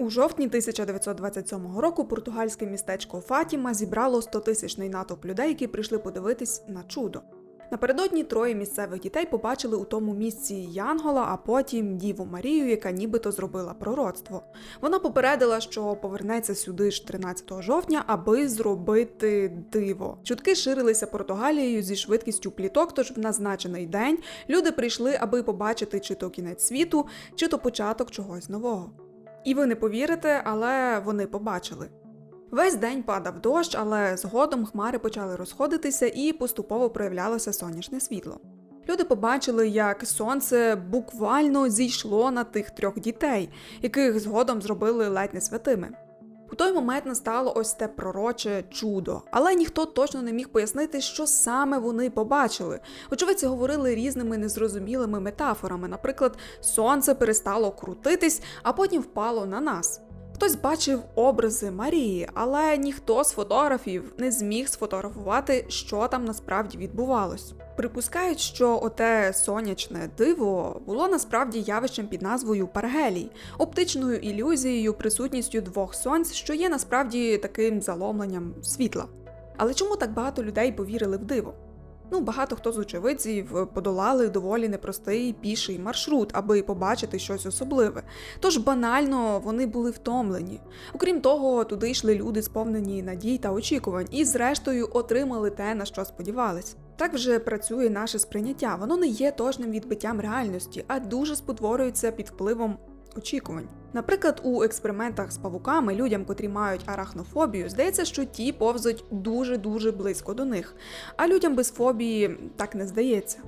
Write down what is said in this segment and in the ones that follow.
У жовтні 1927 року португальське містечко Фатіма зібрало 100-тисячний натовп людей, які прийшли подивитись на чудо. Напередодні троє місцевих дітей побачили у тому місці Янгола, а потім Діву Марію, яка нібито зробила пророцтво. Вона попередила, що повернеться сюди ж 13 жовтня, аби зробити диво. Чутки ширилися Португалією зі швидкістю пліток, тож в назначений день люди прийшли, аби побачити чи то кінець світу, чи то початок чогось нового. І ви не повірите, але вони побачили. Весь день падав дощ, але згодом хмари почали розходитися і поступово проявлялося сонячне світло. Люди побачили, як сонце буквально зійшло на тих трьох дітей, яких згодом зробили ледь не святими. Той момент настало ось те пророче чудо, але ніхто точно не міг пояснити, що саме вони побачили. Очевидці говорили різними незрозумілими метафорами. Наприклад, сонце перестало крутитись, а потім впало на нас. Хтось бачив образи Марії, але ніхто з фотографів не зміг сфотографувати, що там насправді відбувалось. Припускають, що оте сонячне диво було насправді явищем під назвою Паргелій, оптичною ілюзією, присутністю двох сонць, що є насправді таким заломленням світла. Але чому так багато людей повірили в диво? Ну, багато хто з очевидців подолали доволі непростий піший маршрут, аби побачити щось особливе. Тож банально вони були втомлені. Окрім того, туди йшли люди, сповнені надій та очікувань, і зрештою отримали те, на що сподівались. Так вже працює наше сприйняття. Воно не є точним відбиттям реальності, а дуже спотворюється під впливом очікувань. Наприклад, у експериментах з павуками людям, котрі мають арахнофобію, здається, що ті повзуть дуже-дуже близько до них, а людям без фобії так не здається.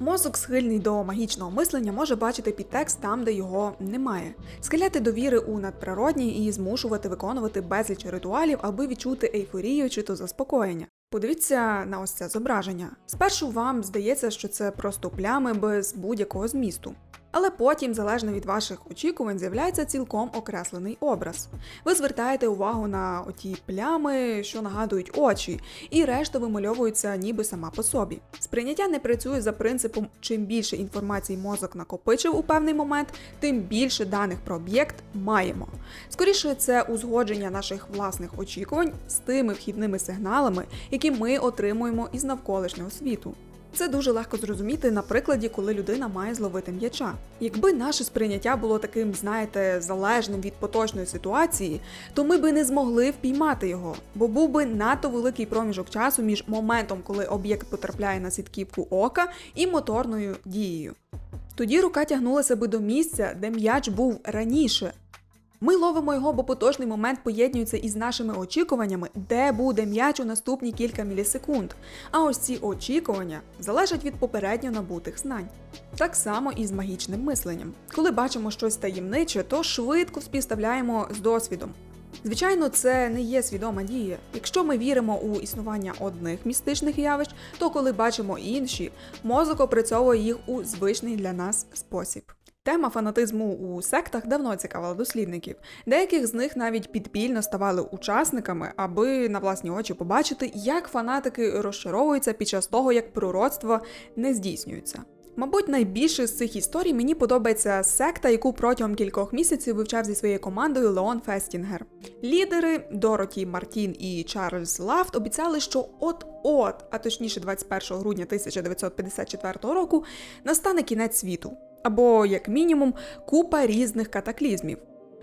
Мозок, схильний до магічного мислення, може бачити підтекст там, де його немає, схиляти довіри у надприродні і змушувати виконувати безліч ритуалів, аби відчути ейфорію чи то заспокоєння. Подивіться на ось це зображення. Спершу вам здається, що це просто плями без будь-якого змісту. Але потім, залежно від ваших очікувань, з'являється цілком окреслений образ. Ви звертаєте увагу на оті плями, що нагадують очі, і решта вимальовується ніби сама по собі. Сприйняття не працює за принципом, чим більше інформації мозок накопичив у певний момент, тим більше даних про об'єкт маємо. Скоріше, це узгодження наших власних очікувань з тими вхідними сигналами, які ми отримуємо із навколишнього світу. Це дуже легко зрозуміти на прикладі, коли людина має зловити м'яча. Якби наше сприйняття було таким, знаєте, залежним від поточної ситуації, то ми би не змогли впіймати його, бо був би надто великий проміжок часу між моментом, коли об'єкт потрапляє на сітківку ока, і моторною дією. Тоді рука тягнулася би до місця, де м'яч був раніше, ми ловимо його, бо поточний момент поєднується із нашими очікуваннями, де буде м'яч у наступні кілька мілісекунд. А ось ці очікування залежать від попередньо набутих знань. Так само і з магічним мисленням. Коли бачимо щось таємниче, то швидко співставляємо з досвідом. Звичайно, це не є свідома дія. Якщо ми віримо у існування одних містичних явищ, то коли бачимо інші, мозок опрацьовує їх у звичний для нас спосіб. Тема фанатизму у сектах давно цікавила дослідників. Деяких з них навіть підпільно ставали учасниками, аби на власні очі побачити, як фанатики розчаровуються під час того, як пророцтво не здійснюється. Мабуть, найбільше з цих історій мені подобається секта, яку протягом кількох місяців вивчав зі своєю командою Леон Фестінгер. Лідери Дороті Мартін і Чарльз Лафт обіцяли, що от-от, а точніше 21 грудня 1954 року, настане кінець світу або, як мінімум, купа різних катаклізмів.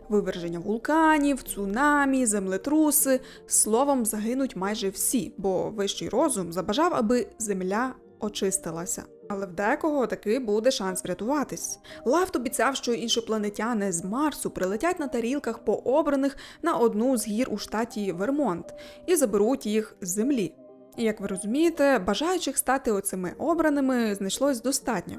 Виверження вулканів, цунамі, землетруси словом загинуть майже всі, бо вищий розум забажав, аби земля очистилася. Але в декого таки буде шанс врятуватись. Лафт обіцяв, що іншопланетяни з Марсу прилетять на тарілках по обраних на одну з гір у штаті Вермонт і заберуть їх з землі. І як ви розумієте, бажаючих стати оцими обраними знайшлось достатньо.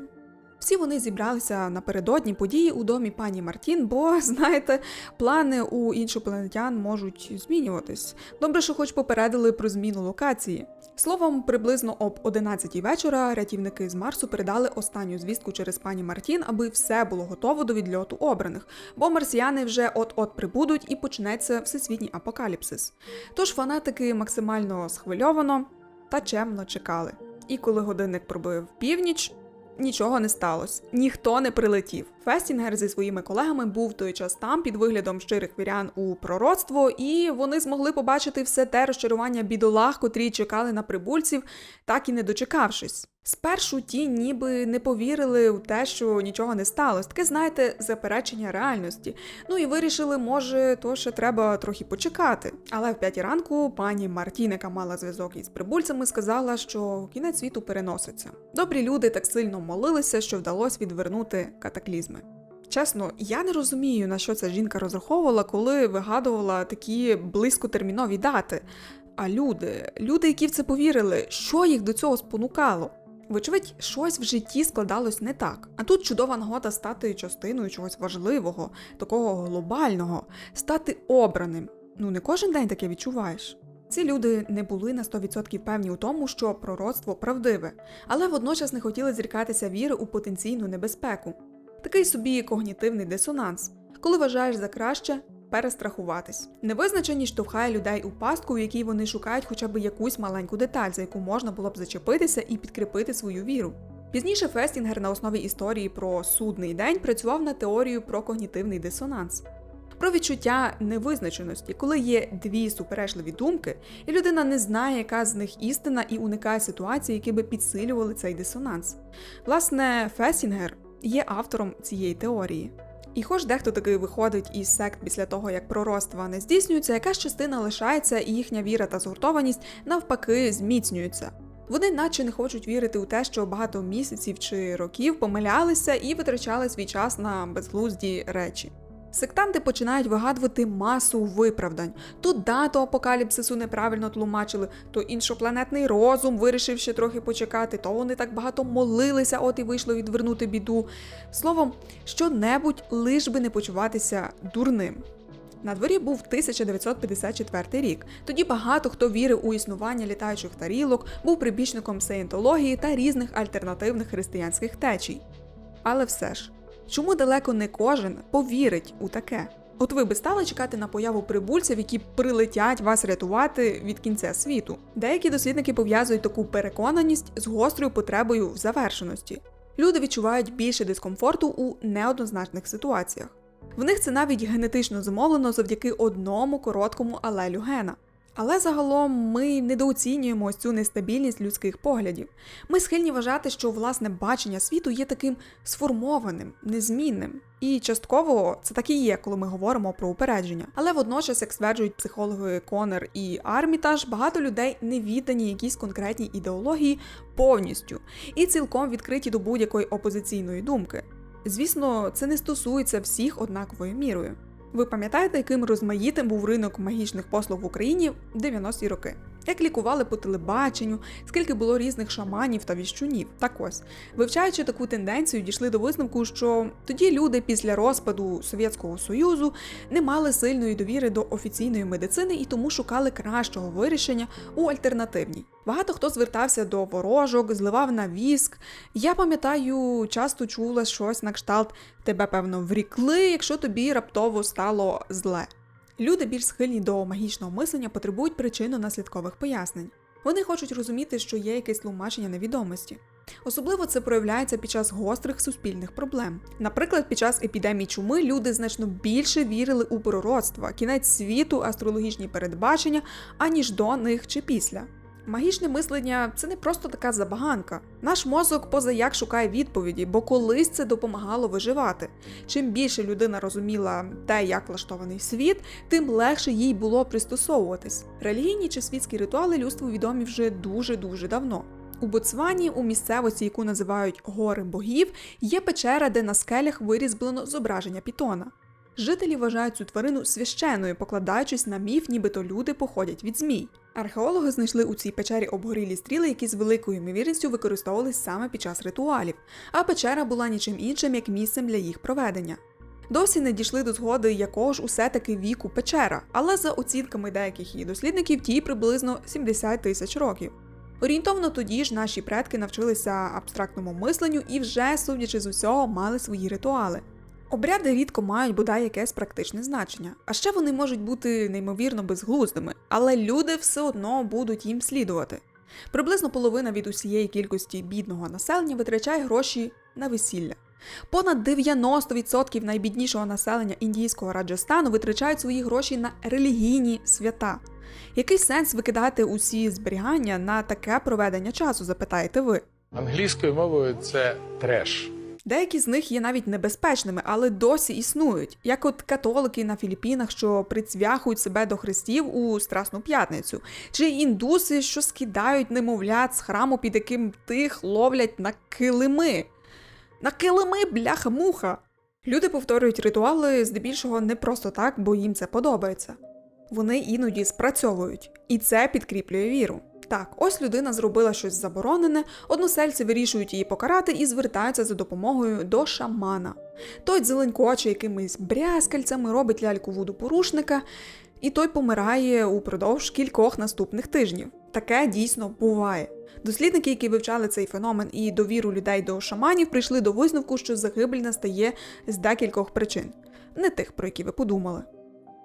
Всі вони зібралися напередодні події у домі пані Мартін, бо, знаєте, плани у іншопланетян можуть змінюватись. Добре, що хоч попередили про зміну локації. Словом, приблизно об 11 вечора рятівники з Марсу передали останню звістку через пані Мартін, аби все було готово до відльоту обраних, бо марсіяни вже от-от прибудуть і почнеться всесвітній апокаліпсис. Тож фанатики максимально схвильовано та чемно чекали. І коли годинник пробив північ, нічого не сталося, ніхто не прилетів. Фестінгер зі своїми колегами був той час там під виглядом щирих вірян у пророцтво, і вони змогли побачити все те розчарування бідолах, котрі чекали на прибульців, так і не дочекавшись. Спершу ті ніби не повірили у те, що нічого не сталося. Таке, знаєте, заперечення реальності. Ну і вирішили, може, то ще треба трохи почекати. Але в п'ятій ранку пані Мартін, яка мала зв'язок із прибульцями, сказала, що кінець світу переноситься. Добрі люди так сильно молилися, що вдалося відвернути катаклізми. Чесно, я не розумію, на що ця жінка розраховувала, коли вигадувала такі близькотермінові дати. А люди, люди, які в це повірили, що їх до цього спонукало? Вочевидь, щось в житті складалось не так. А тут чудова нагода стати частиною чогось важливого, такого глобального, стати обраним. Ну не кожен день таке відчуваєш. Ці люди не були на 100% певні у тому, що пророцтво правдиве, але водночас не хотіли зрікатися віри у потенційну небезпеку. Такий собі когнітивний дисонанс, коли вважаєш за краще перестрахуватись. Невизначеність штовхає людей у пастку, в якій вони шукають хоча б якусь маленьку деталь, за яку можна було б зачепитися і підкріпити свою віру. Пізніше Фестінгер на основі історії про судний день працював над теорією про когнітивний дисонанс. Про відчуття невизначеності, коли є дві суперечливі думки, і людина не знає, яка з них істина, і уникає ситуацій, які би підсилювали цей дисонанс. Власне, Фесінгер є автором цієї теорії. І хоч дехто таки виходить із сект після того, як пророцтва не здійснюються, якась частина лишається, і їхня віра та згуртованість навпаки зміцнюються. Вони наче не хочуть вірити у те, що багато місяців чи років помилялися і витрачали свій час на безглузді речі. Сектанти починають вигадувати масу виправдань. То дату апокаліпсису неправильно тлумачили, то іншопланетний розум вирішив ще трохи почекати, то вони так багато молилися, от і вийшло відвернути біду. Словом, що-небудь лиш би не почуватися дурним. На дворі був 1954 рік. Тоді багато хто вірив у існування літаючих тарілок, був прибічником сеєнтології та різних альтернативних християнських течій. Але все ж, чому далеко не кожен повірить у таке? От ви би стали чекати на появу прибульців, які прилетять вас рятувати від кінця світу. Деякі дослідники пов'язують таку переконаність з гострою потребою в завершеності. Люди відчувають більше дискомфорту у неоднозначних ситуаціях. В них це навіть генетично зумовлено завдяки одному короткому алелю гена. Але загалом ми недооцінюємо ось цю нестабільність людських поглядів. Ми схильні вважати, що власне бачення світу є таким сформованим, незмінним. І частково це так і є, коли ми говоримо про упередження. Але водночас, як стверджують психологи Конер і Армітаж, багато людей не віддані якійсь конкретній ідеології повністю і цілком відкриті до будь-якої опозиційної думки. Звісно, це не стосується всіх однаковою мірою. Ви пам'ятаєте, яким розмаїтим був ринок магічних послуг в Україні в 90-ті роки? Як лікували по телебаченню, скільки було різних шаманів та віщунів. Так ось, вивчаючи таку тенденцію, дійшли до висновку, що тоді люди після розпаду Совєтського Союзу не мали сильної довіри до офіційної медицини і тому шукали кращого вирішення у альтернативній. Багато хто звертався до ворожок, зливав на віск. Я пам'ятаю, часто чула щось на кшталт тебе, певно, врікли, якщо тобі раптово стало зле. Люди більш схильні до магічного мислення потребують причинно-наслідкових пояснень. Вони хочуть розуміти, що є якесь тлумачення невідомості. Особливо це проявляється під час гострих суспільних проблем. Наприклад, під час епідемії чуми люди значно більше вірили у пророцтва, кінець світу, астрологічні передбачення, аніж до них чи після. Магічне мислення це не просто така забаганка. Наш мозок позаяк шукає відповіді, бо колись це допомагало виживати. Чим більше людина розуміла те, як влаштований світ, тим легше їй було пристосовуватись. Релігійні чи світські ритуали людству відомі вже дуже дуже давно. У Ботсвані, у місцевості, яку називають гори богів, є печера, де на скелях вирізблено зображення пітона. Жителі вважають цю тварину священною, покладаючись на міф, нібито люди походять від змій. Археологи знайшли у цій печері обгорілі стріли, які з великою ймовірністю використовувались саме під час ритуалів, а печера була нічим іншим, як місцем для їх проведення. Досі не дійшли до згоди, якого ж усе таки віку печера, але за оцінками деяких її дослідників, тій приблизно 70 тисяч років. Орієнтовно тоді ж наші предки навчилися абстрактному мисленню і вже, судячи з усього, мали свої ритуали. Обряди рідко мають бодай якесь практичне значення, а ще вони можуть бути неймовірно безглуздими, але люди все одно будуть їм слідувати. Приблизно половина від усієї кількості бідного населення витрачає гроші на весілля. Понад 90% найбіднішого населення індійського Раджастану витрачають свої гроші на релігійні свята. Який сенс викидати усі зберігання на таке проведення часу, запитаєте ви? Англійською мовою це треш. Деякі з них є навіть небезпечними, але досі існують, як от католики на Філіппінах, що прицвяхують себе до хрестів у Страсну п'ятницю, чи індуси, що скидають немовлят з храму, під яким тих ловлять на килими. На килими, бляха-муха. Люди повторюють ритуали здебільшого не просто так, бо їм це подобається. Вони іноді спрацьовують, і це підкріплює віру. Так, ось людина зробила щось заборонене, односельці вирішують її покарати і звертаються за допомогою до шамана. Той зеленкоче якимись брязкальцями робить ляльку вуду порушника, і той помирає упродовж кількох наступних тижнів. Таке дійсно буває. Дослідники, які вивчали цей феномен і довіру людей до шаманів, прийшли до висновку, що загибель настає з декількох причин, не тих, про які ви подумали.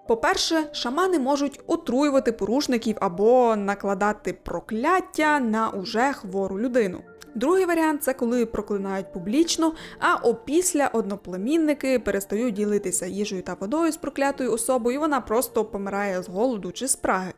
По-перше, шамани можуть отруювати порушників або накладати прокляття на уже хвору людину. Другий варіант це коли проклинають публічно, а опісля одноплемінники перестають ділитися їжею та водою з проклятою особою, і вона просто помирає з голоду чи спраги.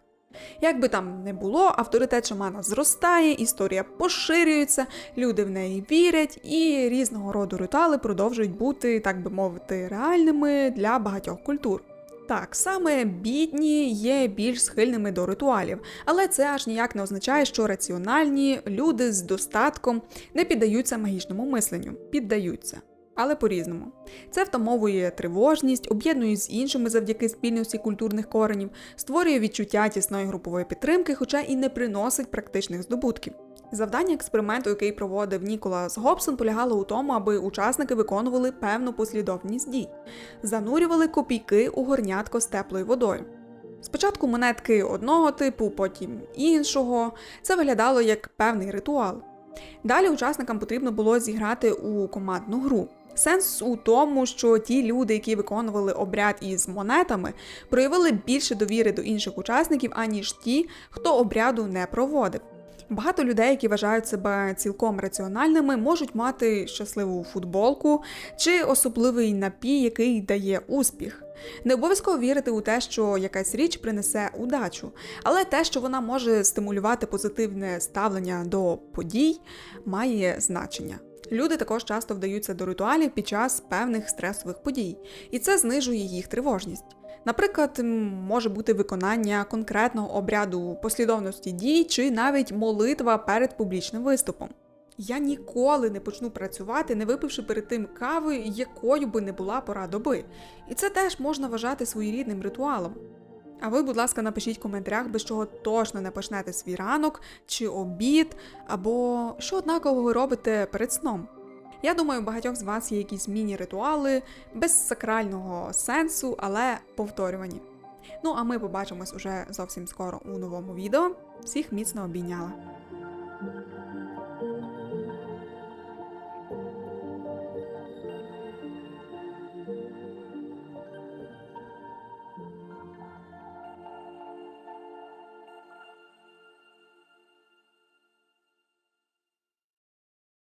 Як би там не було, авторитет шамана зростає, історія поширюється, люди в неї вірять, і різного роду ритуали продовжують бути, так би мовити, реальними для багатьох культур. Так, саме бідні є більш схильними до ритуалів, але це аж ніяк не означає, що раціональні люди з достатком не піддаються магічному мисленню, піддаються. Але по-різному. Це втамовує тривожність, об'єднує з іншими завдяки спільності культурних коренів, створює відчуття тісної групової підтримки, хоча і не приносить практичних здобутків. Завдання експерименту, який проводив Ніколас Гобсон, полягало у тому, аби учасники виконували певну послідовність дій, занурювали копійки у горнятко з теплою водою. Спочатку монетки одного типу, потім іншого. Це виглядало як певний ритуал. Далі учасникам потрібно було зіграти у командну гру. Сенс у тому, що ті люди, які виконували обряд із монетами, проявили більше довіри до інших учасників, аніж ті, хто обряду не проводив. Багато людей, які вважають себе цілком раціональними, можуть мати щасливу футболку чи особливий напій, який дає успіх. Не обов'язково вірити у те, що якась річ принесе удачу, але те, що вона може стимулювати позитивне ставлення до подій, має значення. Люди також часто вдаються до ритуалів під час певних стресових подій, і це знижує їх тривожність. Наприклад, може бути виконання конкретного обряду послідовності дій чи навіть молитва перед публічним виступом. Я ніколи не почну працювати, не випивши перед тим кави, якою би не була пора доби. І це теж можна вважати своєрідним ритуалом. А ви, будь ласка, напишіть в коментарях, без чого точно не почнете свій ранок чи обід, або що однаково ви робите перед сном. Я думаю, у багатьох з вас є якісь міні-ритуали без сакрального сенсу, але повторювані. Ну а ми побачимось уже зовсім скоро у новому відео. Всіх міцно обійняла!